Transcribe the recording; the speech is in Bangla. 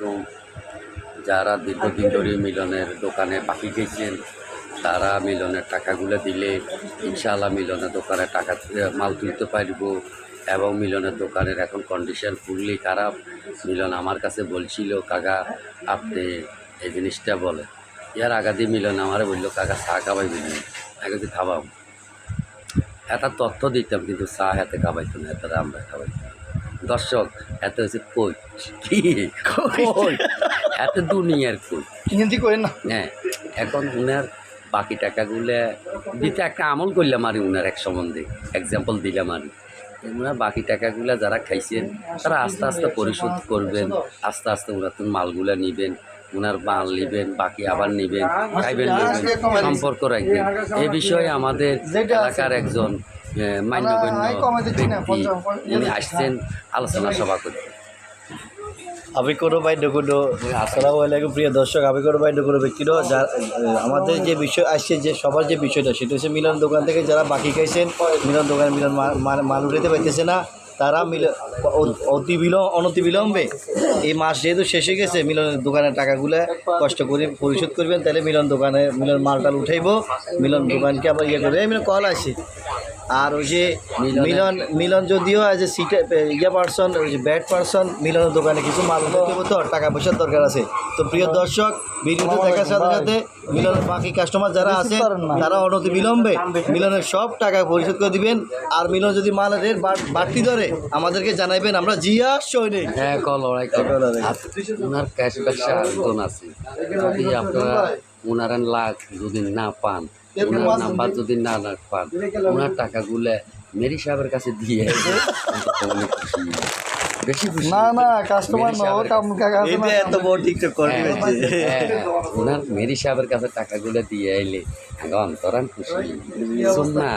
আলাইকুম যারা দীর্ঘদিন ধরে মিলনের দোকানে পাখি খেয়েছেন তারা মিলনের টাকাগুলো দিলে ইনশাআল্লাহ মিলনের দোকানে টাকা মাল তুলতে পারব এবং মিলনের দোকানের এখন কন্ডিশন ফুললি খারাপ। মিলন আমার কাছে বলছিল, কাকা, আপনি এই জিনিসটা বলে ইয়ার আগাদি মিলন আমারে বলল, কাকা, চা খাবাই মিলন আগে খাবাম। এত তথ্য দিতাম, কিন্তু চা হাতে খাবাইতো না, এত আমরা খাবাইতাম দর্শক এত হচ্ছে কই কি? কই এত দুনিয়ার কই হিন্দি করেন না। হ্যাঁ এখন উনার বাকি টাকাগুলো দিতে একটা আমল করলাম আর উনার এক সম্বন্ধে। এক্সাম্পল দিলাম আর। উনার বাকি টাকাগুলো যারা খাইছেন তারা আস্তে আস্তে পরিশোধ করবেন। আস্তে আস্তে ওনার মালগুলো নিবেন ওনার মাল নিবেন বাকি আবার নিবেন খাইবেন নেবেন সম্পর্ক রাখবেন। এ বিষয়ে আমাদের এলাকার একজন মান্যগণ্য ব্যক্তি উনি আসছেন আলোচনা সভা করতে আমি কোনো বাইন্য কোনো আসসালামু আলাইকুম প্রিয় দর্শক। আমি কোনো বাইন্য কোনো ব্যক্তিরও যা আমাদের যে বিষয় আসছে যে সবার যে বিষয়টা সেটা হচ্ছে মিলন দোকান থেকে যারা বাকি খাইছেন মিলন দোকান মিলন মানুষ পাইতেছে মাল উঠাতে পারতেছে না। তারা মিল অতি বিলম্ব অনতি বিলম্বে এই মাস যেহেতু শেষ হয়ে গেছে মিলনের দোকানের টাকাগুলো কষ্ট করে পরিশোধ করবেন তাহলে মিলন দোকানে মিলন মালটাল উঠাইব মিলন দোকানকে আবার ইয়ে করবে। মিলন কল আছে। আর ওই যে মিলন মিলন যদিও অ্যাজ এ সিটে ইয়ে পার্সন ওই যে ব্যাড পার্সন মিলনের দোকানে কিছু মাল তো টাকা পয়সার দরকার আছে। তো প্রিয় দর্শক ভিডিওতে দেখার সাথে সাথে মিলনের বাকি কাস্টমার যারা আছে তারা অনতি বিলম্বে মিলনের সব টাকা পরিশোধ করে দিবেন। আর মিলন যদি মালের রেট বাড়তি ধরে আমাদেরকে জানাইবেন আমরা জিয়া সৈনিক। হ্যাঁ ক লড়াই ওনার ক্যাশ ব্যবসা একজন আছে। যদি আপনারা ওনার লাখ যদি না পান ওনার নাম্বার যদি না না পান ওনার টাকাগুলো মেরি সাহেবের কাছে দিয়ে বেশি খুশি। না না কাস্টমার না ও কাম কাকা কাছে- এত বড় টিকটক করে হ্যাঁ, হ্যাঁ, ওনার মেরি সাহেবের কাছে টাকাগুলো দিয়ে আইলে আগে অন্তরান খুশি। শোন না